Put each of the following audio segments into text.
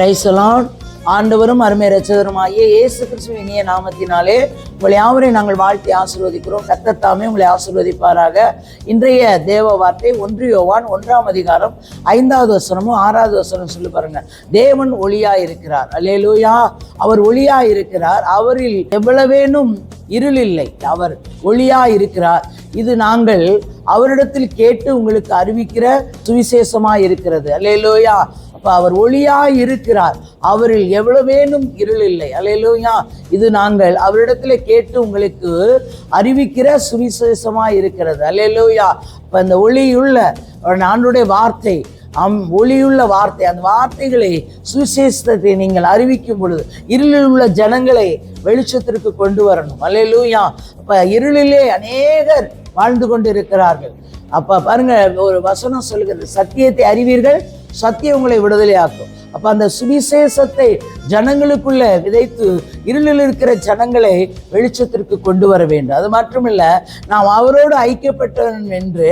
பிரைசலான் ஆண்டவரும் அருமை ரச்சகருமாகிய இயேசு கிறிஸ்துவ இனிய நாமத்தினாலே உங்களை யாவரையும் நாங்கள் வாழ்த்தி ஆசீர்வதிக்கிறோம். கத்தத்தாமே உங்களை ஆசீர்வதிப்பாராக. இன்றைய தேவ வார்த்தை ஒன்றியோவான் ஒன்றாம் அதிகாரம் ஐந்தாவது வசனமும் ஆறாவது வசனம் சொல்லி பாருங்க. தேவன் ஒளியா இருக்கிறார் அல்லேலூயா. அவர் ஒளியா இருக்கிறார் அவரில் எவ்வளவேனும் இருள் இல்லை அவர் ஒளியா இருக்கிறார் இது நாங்கள் அவரிடத்தில் கேட்டு உங்களுக்கு அறிவிக்கிற சுவிசேஷமா இருக்கிறது. அல்லையிலோயா இப்போ அவர் ஒளியாக இருக்கிறார். அவரில் எவ்வளவேனும் இருள் இல்லை. அல்லையிலோயா இது நாங்கள் அவரிடத்தில் கேட்டு உங்களுக்கு அறிவிக்கிற சுவிசேஷமாக இருக்கிறது. அல்லையிலோயா இப்போ அந்த ஒளியுள்ள ஆண்டுடைய வார்த்தை அம் ஒளியுள்ள வார்த்தை அந்த வார்த்தைகளை சுவிசேஷத்தை நீங்கள் அறிவிக்கும் பொழுது இருளில் உள்ள ஜனங்களை வெளிச்சத்திற்கு கொண்டு வரணும். அல்லையிலூயா இப்போ இருளிலே அநேகர் வாழ்ந்து கொண்டு இருக்கிறார்கள் அப்போ பாருங்க ஒரு வசனம் சொல்லுகிறது சத்தியத்தை அறிவீர்கள் சத்தியம் உங்களை விடுதலையாக்கும். அப்ப அந்த சுவிசேஷத்தை ஜனங்களுக்குள்ள விதைத்து இருளில் இருக்கிற ஜனங்களை வெளிச்சத்திற்கு கொண்டு வர வேண்டும். அது மட்டுமில்ல நாம் அவரோடு ஐக்கியப்பட்டவன் என்று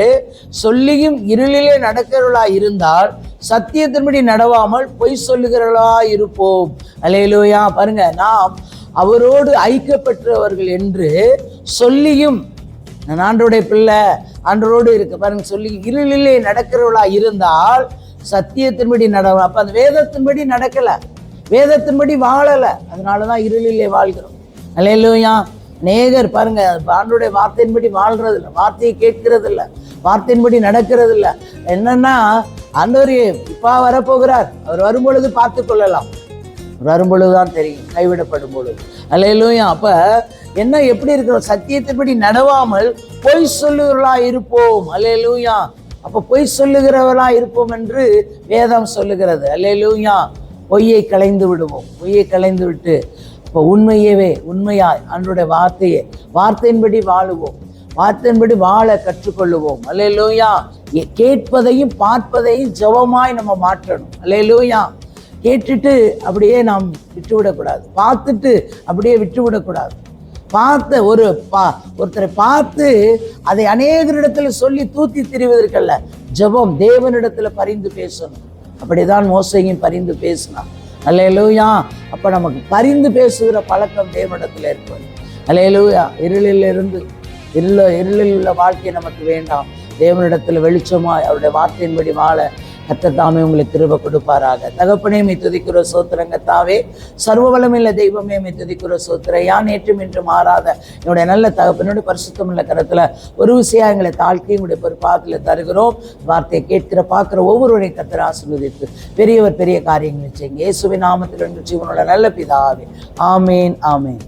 சொல்லியும் இருளிலே நடக்கிறவர்களா இருந்தால் சத்தியத்தின்படி நடவாமல் பொய் சொல்லுகிறவர்களா இருப்போம். அலையிலோயா பாருங்க நாம் அவரோடு ஐக்கியப்பட்டவர்கள் என்று சொல்லியும் நான் ஆண்டோடைய பிள்ளை ஆண்டரோடு இருக்க பாருங்க சொல்லி இருளிலே நடக்கிறவளா இருந்தால் சத்தியத்தின்படி நட அப்ப அந்த வேதத்தின்படி நடக்கல. வேதத்தின்படி வாழல. அதனாலதான் இருளிலே வாழ்கிறோம். அல்லையா நேகர் பாருங்க ஆண்டோடைய வார்த்தையின்படி வாழ்றது இல்லை வார்த்தையை கேட்கறது இல்லை வார்த்தையின்படி நடக்கிறது இல்லை என்னன்னா ஆண்டவர் இப்பா வரப்போகிறார். அவர் வரும்பொழுது பார்த்து கொள்ளலாம். வரும்பொழுது தான் தெரியும். கைவிடப்படும் பொழுது. அல்லையிலூயா அப்ப என்ன எப்படி இருக்கிறோம்? சத்தியத்தின்படி நடவாமல் பொய் சொல்லுகிறவர்களா இருப்போம். அல்லையிலூயா அப்போ பொய் சொல்லுகிறவர்களா இருப்போம் என்று வேதம் சொல்லுகிறது. அல்லையிலூயா பொய்யை களைந்து விடுவோம். பொய்யை களைந்து விட்டு இப்போ உண்மையவே உண்மையாய் அன்றைய வார்த்தையே வார்த்தையின்படி வாழுவோம். வார்த்தையின்படி வாழ கற்றுக்கொள்ளுவோம். அல்லையிலூயா கேட்பதையும் பார்ப்பதையும் ஜெபமாய் நம்ம மாற்றணும். அல்லையிலூயா கேட்டுட்டு அப்படியே நாம் விட்டுவிடக்கூடாது. பார்த்துட்டு அப்படியே விட்டுவிடக்கூடாது. பார்த்த ஒரு பா ஒருத்தரை பார்த்து அதை அநேகரிடத்தில் சொல்லி தூத்தி திரிவதற்கல்ல. ஜெபம் தேவனிடத்துல பரிந்து பேசணும். அப்படிதான் மோசையும் பரிந்து பேசினான். அல்லையிலூயா அப்ப நமக்கு பரிந்து பேசுகிற பழக்கம் தேவனிடத்துல இருப்பது. அல்லையிலூயா இருளில் இருந்து இருள இருளில் உள்ள வாழ்க்கை நமக்கு வேண்டாம். தேவனிடத்துல வெளிச்சமாய் அவருடைய வார்த்தையின்படி வாழ கத்தத்தாமே உங்களுக்கு கிருப கொடுப்பாராக. தகப்பனே மை துதிக்கிற சோத்திரங்கத்தாவே சர்வ வளமில்ல தெய்வமே மை துதிக்கிற சோத்திர யான் நேற்றும் இன்றும் மாறாத. என்னுடைய நல்ல தகப்பனோட பரிசுத்தம் உள்ள ஒரு விஷயம் எங்களை தாழ்த்தி உங்களுடைய பொறுப்பாத்தில் தருகிறோம். வார்த்தையை கேட்கிற பார்க்குற ஒவ்வொருவரையும் கத்திர ஆசீர்வதித்து பெரியவர் பெரிய காரியங்களை செய்யுங்க. இயேசுவின் நாமத்தில் என்று ஜீவனோட நல்ல பிதாவே. ஆமேன் ஆமேன்.